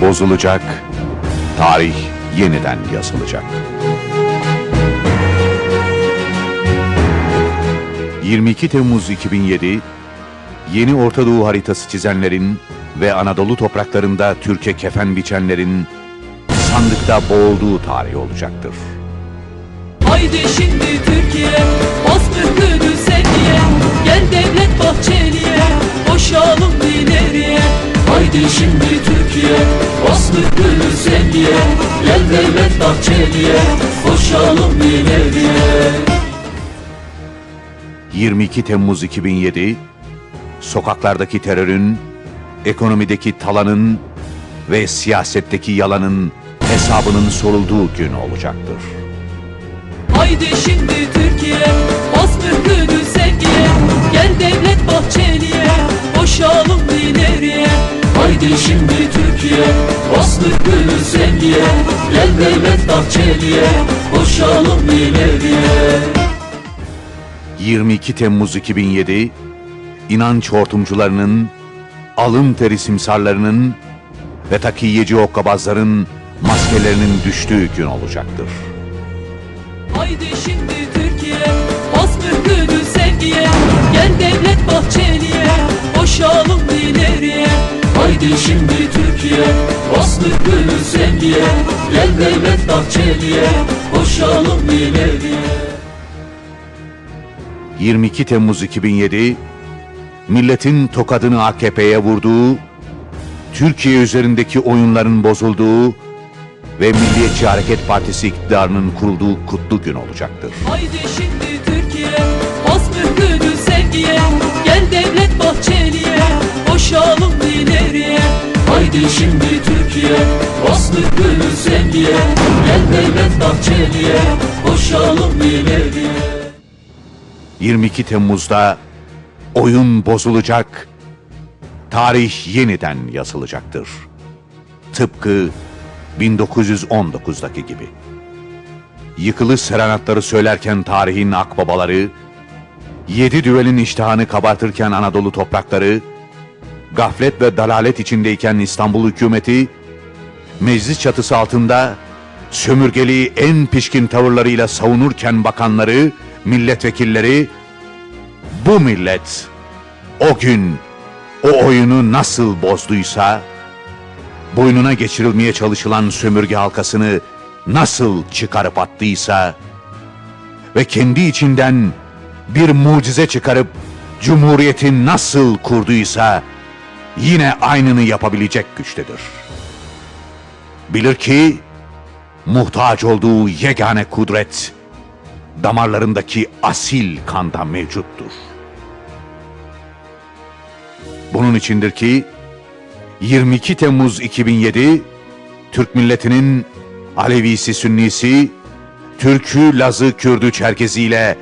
Bozulacak, tarih yeniden yazılacak. 22 Temmuz 2007, yeni Orta Doğu haritası çizenlerin ve Anadolu topraklarında Türkiye kefen biçenlerin sandıkta boğulduğu tarih olacaktır. Haydi şimdi Türkiye bas mührünü seviye Gel Devlet Bahçeli'ye ileriye Haydi şimdi Türkiye bas mührünü seviye Gel Devlet Bahçeli'ye koşalım ileriye 22 Temmuz 2007, sokaklardaki terörün, ekonomideki talanın ve siyasetteki yalanın hesabının sorulduğu gün olacaktır. Haydi şimdi Türkiye bas mührünü seviye Gel Devlet Bahçeli'ye koşalım ileriye Haydi şimdi Türkiye bas mührünü seviye Gel Devlet Bahçeli'ye koşalım ileriye 22 Temmuz 2007, inanç hortumcularının, alın teri simsarlarının ve takiyeci okkabazların maskelerinin düştüğü gün olacaktır. Haydi şimdi Türkiye bas mührünü sevgiye Gel Devlet Bahçeli'ye koşalım ileriye Haydi şimdi Türkiye bas mührünü sevgiye Gel Devlet Bahçeli'ye koşalım ileriye 22 Temmuz 2007, milletin tokadını AKP'ye vurduğu, Türkiye üzerindeki oyunların bozulduğu ve Milliyetçi Hareket Partisi iktidarının kurulduğu kutlu gün olacaktır. Haydi şimdi Türkiye bas sevgiye Gel Devlet Bahçeli'ye koşalım ileriye Haydi şimdi Türkiye bas mührünü sevgiye Gel Devlet Bahçeli'ye koşalım ileriye 22 Temmuz'da oyun bozulacak, tarih yeniden yazılacaktır. Tıpkı 1919'daki gibi. Yıkılı serenatları söylerken tarihin akbabaları, yedi düvelin iştahını kabartırken Anadolu toprakları, gaflet ve dalalet içindeyken İstanbul hükümeti, meclis çatısı altında sömürgeliği en pişkin tavırlarıyla savunurken bakanları, milletvekilleri, bu millet o gün o oyunu nasıl bozduysa, boynuna geçirilmeye çalışılan sömürge halkasını nasıl çıkarıp attıysa ve kendi içinden bir mucize çıkarıp cumhuriyeti nasıl kurduysa yine aynını yapabilecek güçtedir. Bilir ki muhtaç olduğu yegane kudret damarlarındaki asil kanda mevcuttur. Bunun içindir ki 22 Temmuz 2007 Türk milletinin Alevisi Sünnisi, Türk'ü, Laz'ı, Kürd'ü, Çerkeziyle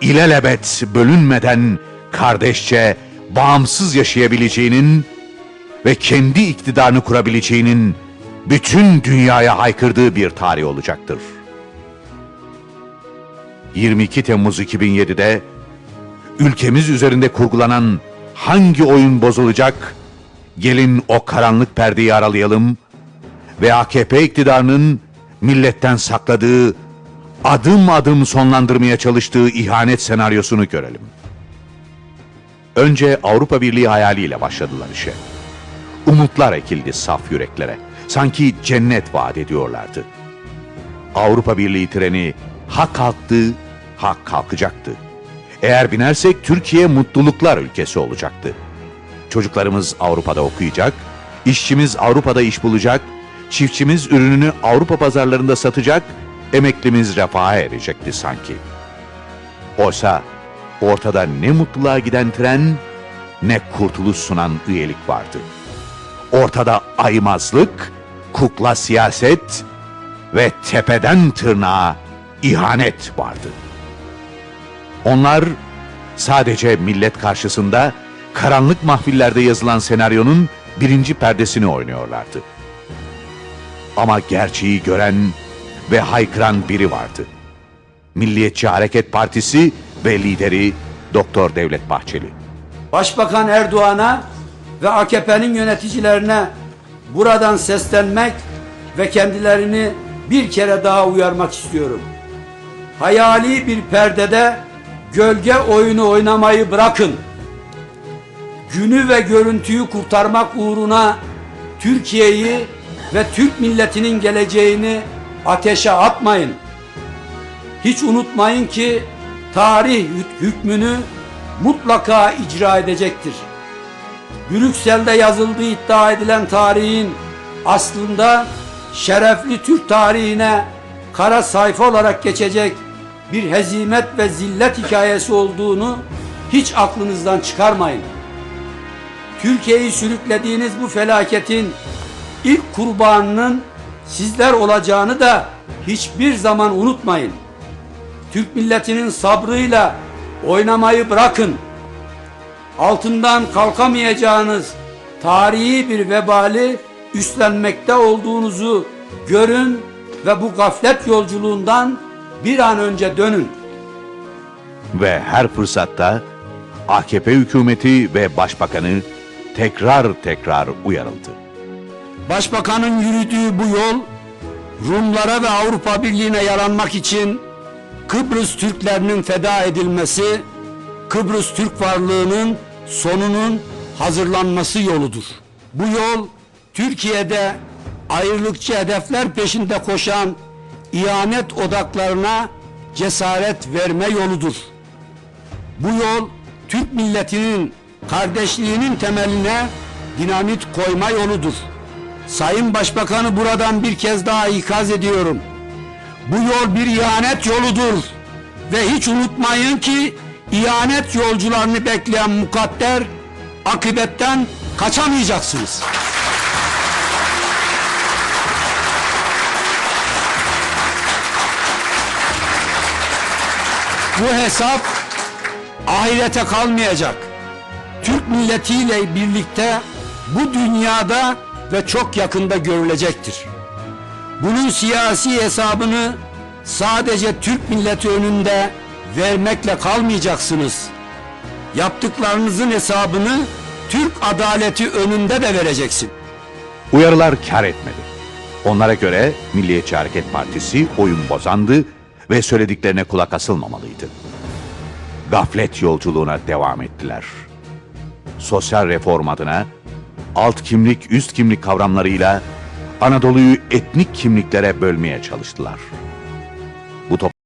ilelebet bölünmeden kardeşçe bağımsız yaşayabileceğinin ve kendi iktidarını kurabileceğinin bütün dünyaya haykırdığı bir tarih olacaktır. 22 Temmuz 2007'de ülkemiz üzerinde kurgulanan hangi oyun bozulacak? Gelin o karanlık perdeyi aralayalım ve AKP iktidarının milletten sakladığı, adım adım sonlandırmaya çalıştığı ihanet senaryosunu görelim. Önce Avrupa Birliği hayaliyle başladılar işe. Umutlar ekildi saf yüreklere. Sanki cennet vaat ediyorlardı. Avrupa Birliği treni ha kalktı, ha kalkacaktı. Eğer binersek Türkiye mutluluklar ülkesi olacaktı. Çocuklarımız Avrupa'da okuyacak, işçimiz Avrupa'da iş bulacak, çiftçimiz ürününü Avrupa pazarlarında satacak, emeklimiz refaha erecekti sanki. Oysa ortada ne mutluluğa giden tren, ne kurtuluş sunan üyelik vardı. Ortada aymazlık, kukla siyaset ve tepeden tırnağa ihanet vardı. Onlar sadece millet karşısında karanlık mahfillerde yazılan senaryonun birinci perdesini oynuyorlardı. Ama gerçeği gören ve haykıran biri vardı. Milliyetçi Hareket Partisi ve lideri Doktor Devlet Bahçeli. Başbakan Erdoğan'a ve AKP'nin yöneticilerine buradan seslenmek ve kendilerini bir kere daha uyarmak istiyorum. Hayali bir perdede gölge oyunu oynamayı bırakın. Günü ve görüntüyü kurtarmak uğruna Türkiye'yi ve Türk milletinin geleceğini ateşe atmayın. Hiç unutmayın ki tarih hükmünü mutlaka icra edecektir. Brüksel'de yazıldığı iddia edilen tarihin aslında şerefli Türk tarihine kara sayfa olarak geçecek bir hezimet ve zillet hikayesi olduğunu hiç aklınızdan çıkarmayın. Türkiye'yi sürüklediğiniz bu felaketin ilk kurbanının sizler olacağını da hiçbir zaman unutmayın. Türk milletinin sabrıyla oynamayı bırakın. Altından kalkamayacağınız tarihi bir vebali üstlenmekte olduğunuzu görün ve bu gaflet yolculuğundan bir an önce dönün. Ve her fırsatta AKP hükümeti ve başbakanı tekrar tekrar uyarıldı. Başbakanın yürüdüğü bu yol Rumlara ve Avrupa Birliği'ne yaranmak için Kıbrıs Türklerinin feda edilmesi, Kıbrıs Türk varlığının sonunun hazırlanması yoludur. Bu yol Türkiye'de ayrılıkçı hedefler peşinde koşan ihanet odaklarına cesaret verme yoludur. Bu yol Türk milletinin kardeşliğinin temeline dinamit koyma yoludur. Sayın Başbakanı buradan bir kez daha ikaz ediyorum. Bu yol bir ihanet yoludur. Ve hiç unutmayın ki ihanet yolcularını bekleyen mukadder akıbetten kaçamayacaksınız. Bu hesap ahirete kalmayacak. Türk milletiyle birlikte bu dünyada ve çok yakında görülecektir. Bunun siyasi hesabını sadece Türk milleti önünde vermekle kalmayacaksınız. Yaptıklarınızın hesabını Türk adaleti önünde de vereceksin. Uyarılar kar etmedi. Onlara göre Milliyetçi Hareket Partisi oyun bozandı ve söylediklerine kulak asılmamalıydı. Gaflet yolculuğuna devam ettiler. Sosyal reform adına alt kimlik, üst kimlik kavramlarıyla Anadolu'yu etnik kimliklere bölmeye çalıştılar.